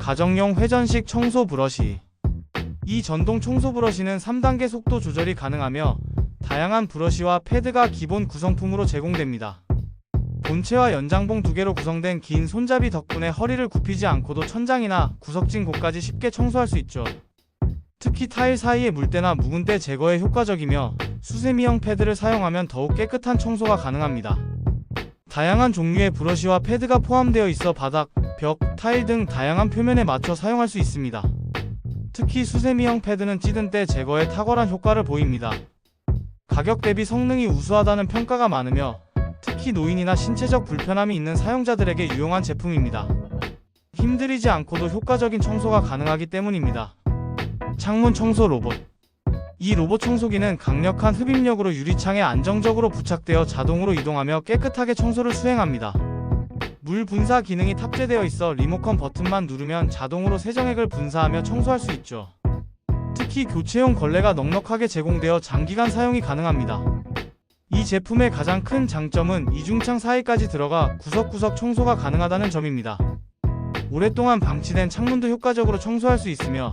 가정용 회전식 청소 브러시. 이 전동 청소 브러시는 3단계 속도 조절이 가능하며 다양한 브러시와 패드가 기본 구성품으로 제공됩니다. 본체와 연장봉 두 개로 구성된 긴 손잡이 덕분에 허리를 굽히지 않고도 천장이나 구석진 곳까지 쉽게 청소할 수 있죠. 특히 타일 사이의 물때나 묵은 때 제거에 효과적이며 수세미형 패드를 사용하면 더욱 깨끗한 청소가 가능합니다. 다양한 종류의 브러쉬와 패드가 포함되어 있어 바닥, 벽, 타일 등 다양한 표면에 맞춰 사용할 수 있습니다. 특히 수세미형 패드는 찌든 때 제거에 탁월한 효과를 보입니다. 가격 대비 성능이 우수하다는 평가가 많으며 특히 노인이나 신체적 불편함이 있는 사용자들에게 유용한 제품입니다. 힘들이지 않고도 효과적인 청소가 가능하기 때문입니다. 창문 청소 로봇 이 로봇 청소기는 강력한 흡입력으로 유리창에 안정적으로 부착되어 자동으로 이동하며 깨끗하게 청소를 수행합니다. 물 분사 기능이 탑재되어 있어 리모컨 버튼만 누르면 자동으로 세정액을 분사하며 청소할 수 있죠. 특히 교체용 걸레가 넉넉하게 제공되어 장기간 사용이 가능합니다. 이 제품의 가장 큰 장점은 이중창 사이까지 들어가 구석구석 청소가 가능하다는 점입니다. 오랫동안 방치된 창문도 효과적으로 청소할 수 있으며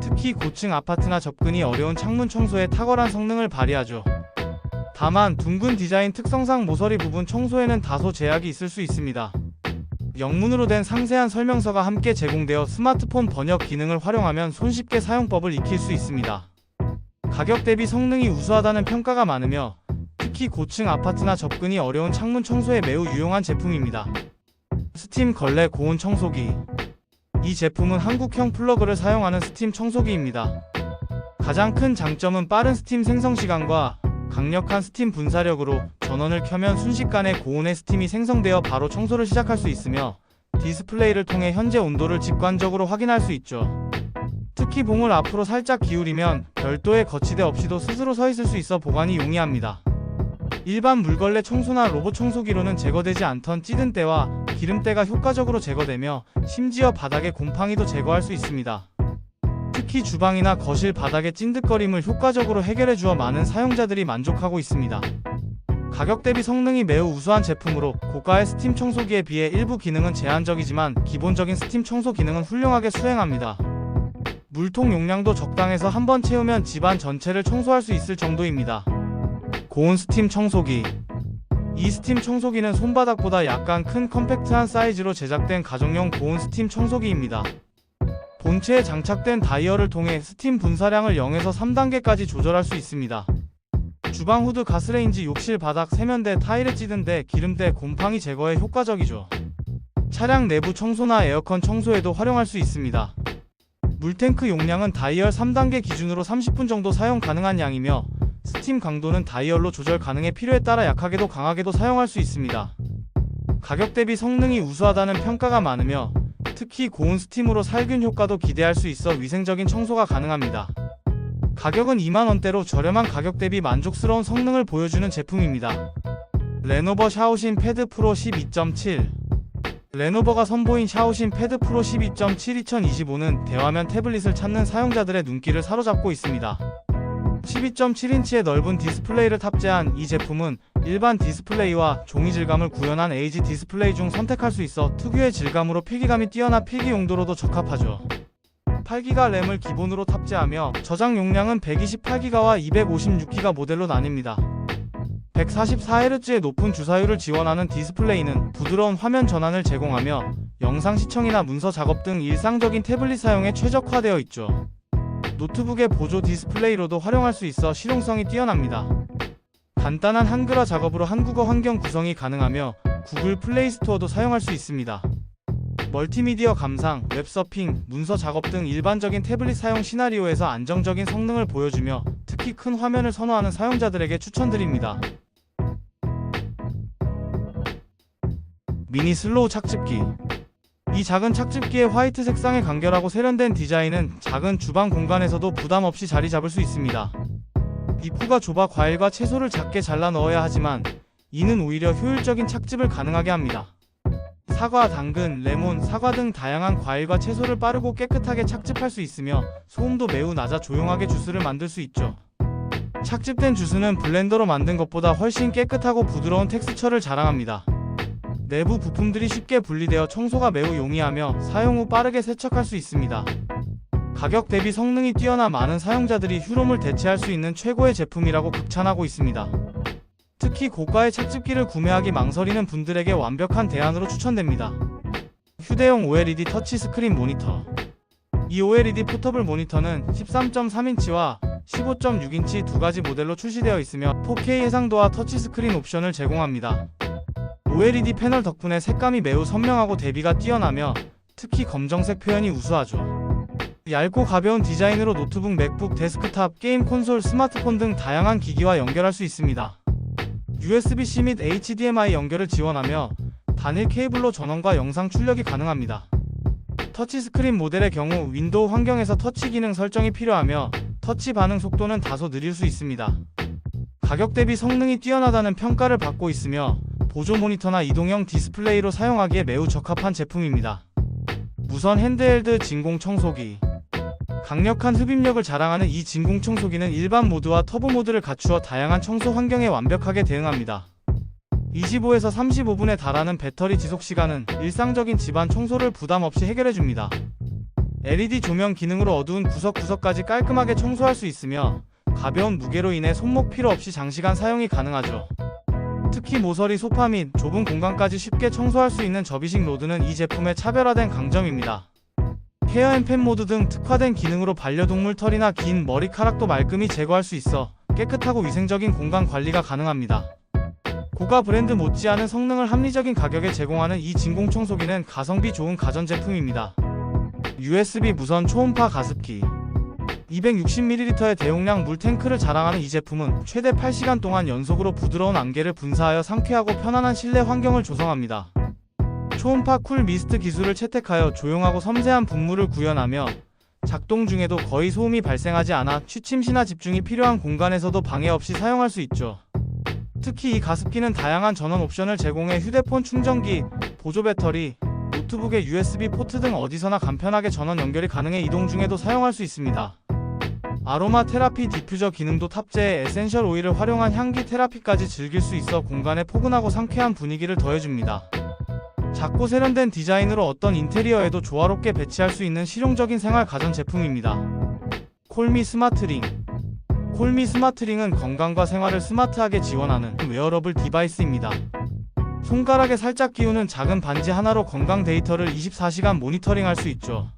특히 고층 아파트나 접근이 어려운 창문 청소에 탁월한 성능을 발휘하죠. 다만 둥근 디자인 특성상 모서리 부분 청소에는 다소 제약이 있을 수 있습니다. 영문으로 된 상세한 설명서가 함께 제공되어 스마트폰 번역 기능을 활용하면 손쉽게 사용법을 익힐 수 있습니다. 가격 대비 성능이 우수하다는 평가가 많으며 특히 고층 아파트나 접근이 어려운 창문 청소에 매우 유용한 제품입니다. 스팀 걸레 고온 청소기 이 제품은 한국형 플러그를 사용하는 스팀 청소기입니다. 가장 큰 장점은 빠른 스팀 생성 시간과 강력한 스팀 분사력으로 전원을 켜면 순식간에 고온의 스팀이 생성되어 바로 청소를 시작할 수 있으며 디스플레이를 통해 현재 온도를 직관적으로 확인할 수 있죠. 특히 봉을 앞으로 살짝 기울이면 별도의 거치대 없이도 스스로 서 있을 수 있어 보관이 용이합니다. 일반 물걸레 청소나 로봇 청소기로는 제거되지 않던 찌든 때와 기름때가 효과적으로 제거되며 심지어 바닥의 곰팡이도 제거할 수 있습니다. 특히 주방이나 거실 바닥의 찐득거림을 효과적으로 해결해 주어 많은 사용자들이 만족하고 있습니다. 가격 대비 성능이 매우 우수한 제품으로 고가의 스팀 청소기에 비해 일부 기능은 제한적이지만 기본적인 스팀 청소 기능은 훌륭하게 수행합니다. 물통 용량도 적당해서 한 번 채우면 집안 전체를 청소할 수 있을 정도입니다. 고온 스팀 청소기 이 스팀 청소기는 손바닥보다 약간 큰 컴팩트한 사이즈로 제작된 가정용 고온 스팀 청소기입니다. 본체에 장착된 다이얼을 통해 스팀 분사량을 0에서 3단계까지 조절할 수 있습니다. 주방 후드 가스레인지 욕실 바닥 세면대 타일에 찌든데 기름때 곰팡이 제거에 효과적이죠. 차량 내부 청소나 에어컨 청소에도 활용할 수 있습니다. 물탱크 용량은 다이얼 3단계 기준으로 30분 정도 사용 가능한 양이며 스팀 강도는 다이얼로 조절 가능해 필요에 따라 약하게도 강하게도 사용할 수 있습니다. 가격 대비 성능이 우수하다는 평가가 많으며 특히 고온 스팀으로 살균 효과도 기대할 수 있어 위생적인 청소가 가능합니다. 가격은 2만원대로 저렴한 가격 대비 만족스러운 성능을 보여주는 제품입니다. 레노버 샤오신 패드 프로 12.7 레노버가 선보인 샤오신 패드 프로 12.7 2025는 대화면 태블릿을 찾는 사용자들의 눈길을 사로잡고 있습니다. 12.7인치의 넓은 디스플레이를 탑재한 이 제품은 일반 디스플레이와 종이 질감을 구현한 AG 디스플레이 중 선택할 수 있어 특유의 질감으로 필기감이 뛰어나 필기 용도로도 적합하죠. 8기가 램을 기본으로 탑재하며 저장 용량은 128기가와 256기가 모델로 나뉩니다. 144Hz의 높은 주사율을 지원하는 디스플레이는 부드러운 화면 전환을 제공하며 영상 시청이나 문서 작업 등 일상적인 태블릿 사용에 최적화되어 있죠. 노트북의 보조 디스플레이로도 활용할 수 있어 실용성이 뛰어납니다. 간단한 한글화 작업으로 한국어 환경 구성이 가능하며 구글 플레이 스토어도 사용할 수 있습니다. 멀티미디어 감상, 웹서핑, 문서 작업 등 일반적인 태블릿 사용 시나리오에서 안정적인 성능을 보여주며 특히 큰 화면을 선호하는 사용자들에게 추천드립니다. 미니 슬로우 착즙기 이 작은 착즙기의 화이트 색상의 간결하고 세련된 디자인은 작은 주방 공간에서도 부담 없이 자리 잡을 수 있습니다. 입구가 좁아 과일과 채소를 작게 잘라 넣어야 하지만 이는 오히려 효율적인 착즙을 가능하게 합니다. 사과, 당근, 레몬, 사과 등 다양한 과일과 채소를 빠르고 깨끗하게 착즙할 수 있으며 소음도 매우 낮아 조용하게 주스를 만들 수 있죠. 착즙된 주스는 블렌더로 만든 것보다 훨씬 깨끗하고 부드러운 텍스처를 자랑합니다. 내부 부품들이 쉽게 분리되어 청소가 매우 용이하며 사용 후 빠르게 세척할 수 있습니다. 가격 대비 성능이 뛰어나 많은 사용자들이 휴롬을 대체할 수 있는 최고의 제품이라고 극찬하고 있습니다. 특히 고가의 착즙기를 구매하기 망설이는 분들에게 완벽한 대안으로 추천됩니다. 휴대용 OLED 터치 스크린 모니터 이 OLED 포터블 모니터는 13.3인치와 15.6인치 두 가지 모델로 출시되어 있으며 4K 해상도와 터치 스크린 옵션을 제공합니다. OLED 패널 덕분에 색감이 매우 선명하고 대비가 뛰어나며 특히 검정색 표현이 우수하죠. 얇고 가벼운 디자인으로 노트북, 맥북, 데스크탑, 게임 콘솔, 스마트폰 등 다양한 기기와 연결할 수 있습니다. USB-C 및 HDMI 연결을 지원하며 단일 케이블로 전원과 영상 출력이 가능합니다. 터치스크린 모델의 경우 윈도우 환경에서 터치 기능 설정이 필요하며 터치 반응 속도는 다소 느릴 수 있습니다. 가격 대비 성능이 뛰어나다는 평가를 받고 있으며 보조 모니터나 이동형 디스플레이로 사용하기에 매우 적합한 제품입니다. 무선 핸드헬드 진공 청소기 강력한 흡입력을 자랑하는 이 진공 청소기는 일반 모드와 터보 모드를 갖추어 다양한 청소 환경에 완벽하게 대응합니다. 25에서 35분에 달하는 배터리 지속 시간은 일상적인 집안 청소를 부담 없이 해결해 줍니다. LED 조명 기능으로 어두운 구석구석까지 깔끔하게 청소할 수 있으며 가벼운 무게로 인해 손목 필요 없이 장시간 사용이 가능하죠. 특히 모서리 소파 및 좁은 공간까지 쉽게 청소할 수 있는 접이식 로드는 이 제품의 차별화된 강점입니다. 헤어 앤 펜 모드 등 특화된 기능으로 반려동물 털이나 긴 머리카락도 말끔히 제거할 수 있어 깨끗하고 위생적인 공간 관리가 가능합니다. 고가 브랜드 못지않은 성능을 합리적인 가격에 제공하는 이 진공 청소기는 가성비 좋은 가전제품입니다. USB 무선 초음파 가습기 260ml의 대용량 물 탱크를 자랑하는 이 제품은 최대 8시간 동안 연속으로 부드러운 안개를 분사하여 상쾌하고 편안한 실내 환경을 조성합니다. 초음파 쿨 미스트 기술을 채택하여 조용하고 섬세한 분무를 구현하며 작동 중에도 거의 소음이 발생하지 않아 취침시나 집중이 필요한 공간에서도 방해 없이 사용할 수 있죠. 특히 이 가습기는 다양한 전원 옵션을 제공해 휴대폰 충전기, 보조 배터리, 노트북의 USB 포트 등 어디서나 간편하게 전원 연결이 가능해 이동 중에도 사용할 수 있습니다. 아로마 테라피 디퓨저 기능도 탑재해 에센셜 오일을 활용한 향기 테라피까지 즐길 수 있어 공간에 포근하고 상쾌한 분위기를 더해줍니다. 작고 세련된 디자인으로 어떤 인테리어에도 조화롭게 배치할 수 있는 실용적인 생활 가전 제품입니다. 콜미 스마트링 콜미 스마트링은 건강과 생활을 스마트하게 지원하는 웨어러블 디바이스입니다. 손가락에 살짝 끼우는 작은 반지 하나로 건강 데이터를 24시간 모니터링할 수 있죠.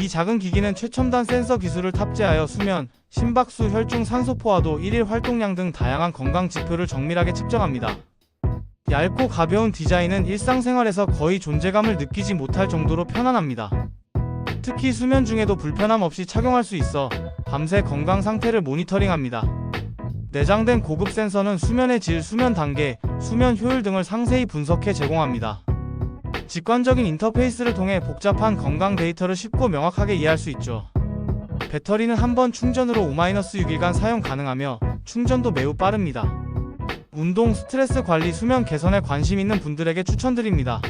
이 작은 기기는 최첨단 센서 기술을 탑재하여 수면, 심박수, 혈중 산소 포화도, 일일 활동량 등 다양한 건강 지표를 정밀하게 측정합니다. 얇고 가벼운 디자인은 일상생활에서 거의 존재감을 느끼지 못할 정도로 편안합니다. 특히 수면 중에도 불편함 없이 착용할 수 있어 밤새 건강 상태를 모니터링합니다. 내장된 고급 센서는 수면의 질, 수면 단계, 수면 효율 등을 상세히 분석해 제공합니다. 직관적인 인터페이스를 통해 복잡한 건강 데이터를 쉽고 명확하게 이해할 수 있죠. 배터리는 한 번 충전으로 5-6일간 사용 가능하며 충전도 매우 빠릅니다. 운동, 스트레스 관리, 수면 개선에 관심 있는 분들에게 추천드립니다.